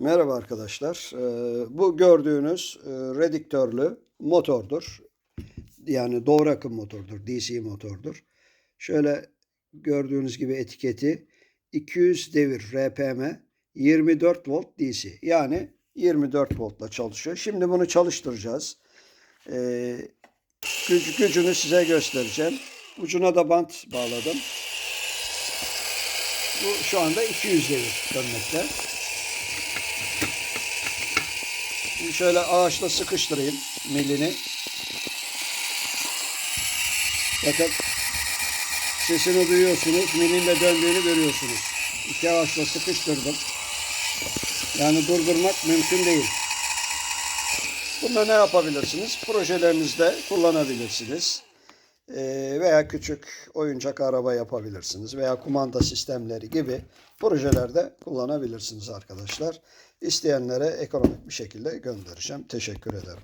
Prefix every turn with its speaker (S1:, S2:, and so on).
S1: Merhaba arkadaşlar. Ee, Bu gördüğünüz e, redüktörlü motordur. Yani doğru akım motordur. DC motordur. Şöyle gördüğünüz gibi etiketi 200 devir RPM 24 volt DC. Yani 24 voltla çalışıyor. Şimdi bunu çalıştıracağız. Ee, güc- gücünü size göstereceğim. Ucuna da bant bağladım. Bu şu anda 200 devir dönmekte. Şimdi şöyle ağaçla sıkıştırayım milini. Bakın sesini duyuyorsunuz. Milin de döndüğünü görüyorsunuz. İki ağaçla sıkıştırdım. Yani durdurmak mümkün değil. Bunu ne yapabilirsiniz? Projelerinizde kullanabilirsiniz. Ee, veya küçük oyuncak araba yapabilirsiniz veya kumanda sistemleri gibi projelerde kullanabilirsiniz arkadaşlar. İsteyenlere ekonomik bir şekilde göndereceğim. Teşekkür ederim.